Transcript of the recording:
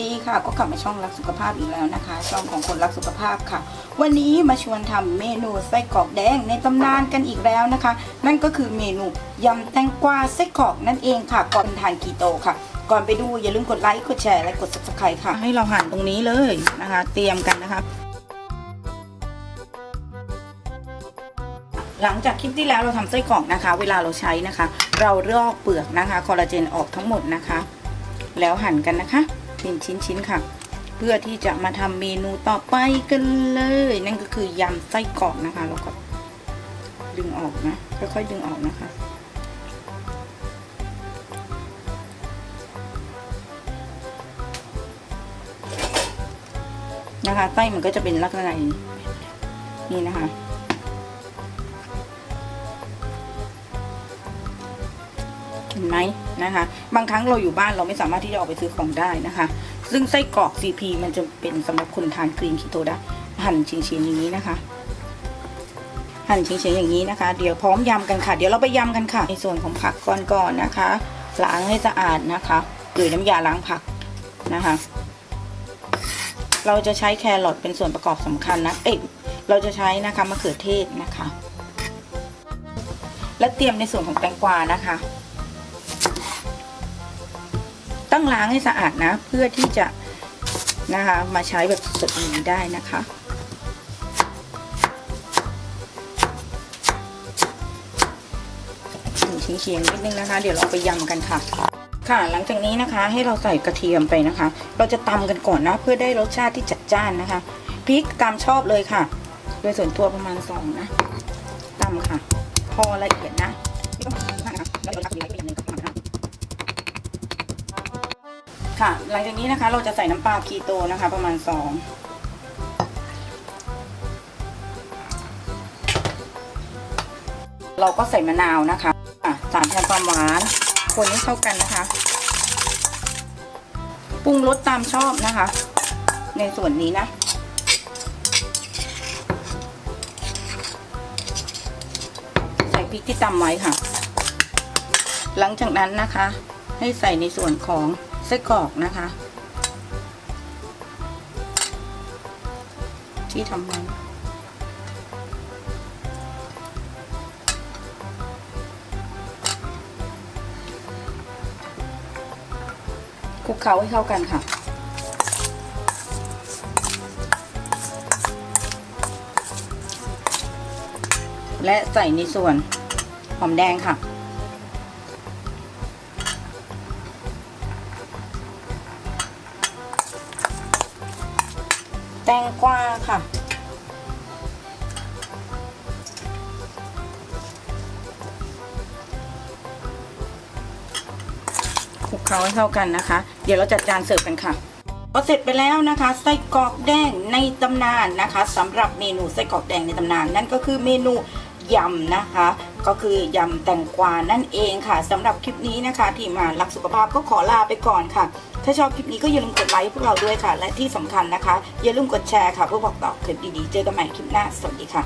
ดีค่ะก็กลับมาช่องรักสุขภาพอีกแล้วนะคะ ช่องของคนรักสุขภาพค่ะ วันนี้มาชวนทำเมนูไส้กรอกแดงในตำนานกันอีกแล้วนะคะ นั่นก็คือเมนูยำแตงกวาไส้กรอกนั่นเองค่ะ ก่อนทานกีโตค่ะ ก่อนไปดูอย่าลืมกดไลค์กดแชร์และกด subscribe ค่ะ ให้เราหั่นตรงนี้เลยนะคะ เตรียมกันนะคะ หลังจากคลิปที่แล้วเราทำไส้กรอกนะคะ เวลาเราใช้นะคะ เราลอกเปลือกนะคะคอลลาเจนออกทั้งหมดนะคะ แล้วหั่นกันนะคะ เป็นชิ้นๆค่ะ เพื่อที่จะมาทำเมนูต่อไปกันเลย นั่นก็คือยำไส้กรอกนะคะ แล้วก็ดึงออกนะค่อยๆดึงออกนะคะนะคะไส้มันก็จะเป็นลักษณะนี้นี่นะคะ เห็นไหมนะคะ บางครั้งเราอยู่บ้านเราไม่สามารถที่จะออกไปซื้อของได้นะคะ ซึ่งไส้กรอก CP มันจะเป็นสำหรับคนทานกรีนคีโตได้หั่นชิ้นๆอย่างนี้นะคะ หั่นชิ้นๆอย่างนี้นะคะ เดี๋ยวพร้อมยำกันค่ะ เดี๋ยวเราไปยำกันค่ะ ในส่วนของผักก่อนๆนะคะล้างให้สะอาดนะคะหรือน้ำยาล้างผักนะคะ เราจะใช้แครอทเป็นส่วนประกอบสำคัญนะเอ๊ะเราจะใช้นะคะมะเขือเทศนะคะ และเตรียมในส่วนของแตงกวานะคะ ต้องล้างให้สะอาดนะ เพื่อที่จะนะคะมาใช้แบบสดนี้ได้นะคะถึงชิ้นเคียงนิดนึงนะคะ เดี๋ยวเราไปยำกันค่ะ ค่ะ หลังจากนี้นะคะให้เราใส่กระเทียมไปนะคะ เราจะตำกันก่อนนะ เพื่อได้รสชาติที่จัดจ้านนะคะพริกตามชอบเลยค่ะ โดยส่วนตัวประมาณสองนะตำค่ะ พอละเอียดนะ ค่ะ หลังจากนี้นะคะเราจะใส่น้ำปลาคีโตนะคะ ประมาณสองเราก็ใส่มะนาวนะคะสารแทนความหวาน คนให้เข้ากันนะคะ ปรุงรสตามชอบนะคะ ในส่วนนี้นะ ใส่พริกที่ตำไว้ค่ะ หลังจากนั้นนะคะ ให้ใส่ในส่วนของ ส้กรอกนะคะ ที่ทำไว้คลุกเคล้าให้เข้ากันค่ะและใส่ในส่วนหอมแดงค่ะ งกวาค่ะ คลุกเคล้าให้เข้ากันนะคะ เดี๋ยวเราจัดจานเสิร์ฟกันค่ะพอเสร็จไปแล้วนะคะไส้กรอกแดงในตำนานนะคะสำหรับเมนูไส้กรอกแดงในตำนาน นั่นก็คือเมนูยำนะคะ ก็คือยำแตงกวานั่นเองค่ะสำหรับคลิปนี้นะคะ ที่มารักสุขภาพก็ขอลาไปก่อนค่ะ ถ้าชอบคลิปนี้ก็อย่าลืมกดไลค์พวกเราด้วยค่ะ และที่สำคัญนะคะ อย่าลืมกดแชร์ค่ะเพื่อบอกต่อคลิปดีๆ เจอกันใหม่คลิปหน้า สวัสดีค่ะ